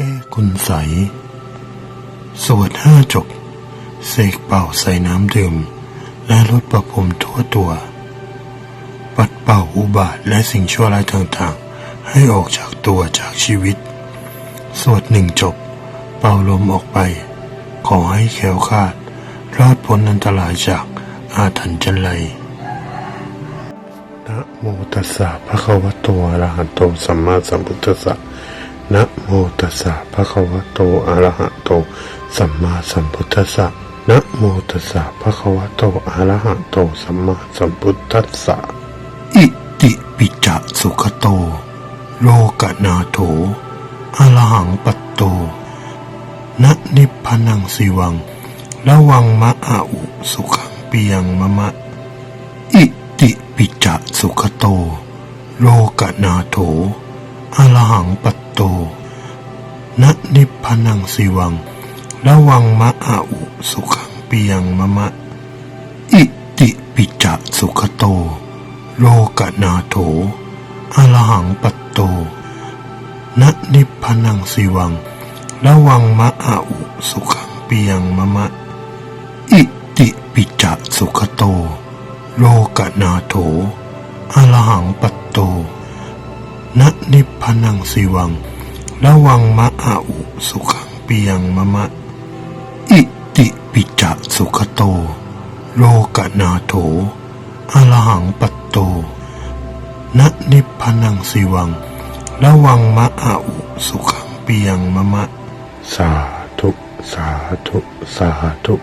แก้คุณใส สวดห้าจบ เสกเป่าใส่น้ำดื่ม และลดประพรมทั่วตัว ปัดเป่าอุบาทและสิ่งชั่วร้ายต่างๆ ให้ออกจากตัวจากชีวิต สวดหนึ่งจบ เป่าลมออกไป ขอให้แขวคาด รอดพ้นอันตรายจากอาถรรพ์จันไรนะโมตัสสะภะคะวะโตอะระหะโตสัมมาสัมพุทธัสสะ นะโมตัสสะภะคะวะโตอะระหะโต สัมมาสัมพุทธัสสะนะโมตัสสะภะคะวะโตอะระหะโต สัมมาสัมพุทธัสสะอิติปิจสุขโต โลกนาโถอรหังปัตโตนะนิพพนังสิวัง ระวังมะอาอุสุขังเปียงมะมะ อิติปิจสุขโต โลกนาโถอรหังปัต โตนนิพพนังสิวัง ระวังมะอาอุสุขังเปียงมะมะ อิติปิจะสุขโต โลกนาโถอรหังปัตโตนนิพพนังสิวัง ระวังมะอาอุสุขังเปียงมะมะ อิติปิจะสุขโต โลกนาโถอรหังปัตโต พนังสิวังระวังมะอาอุสุขังเปียงมะมะ อิติปิจะสุขโต โลกนาโถอรหังปัตโตนะนิพพนังสิวังระวังมะอาอุสุขังเปียงมะมะ สาธุ สาธุ สาธุ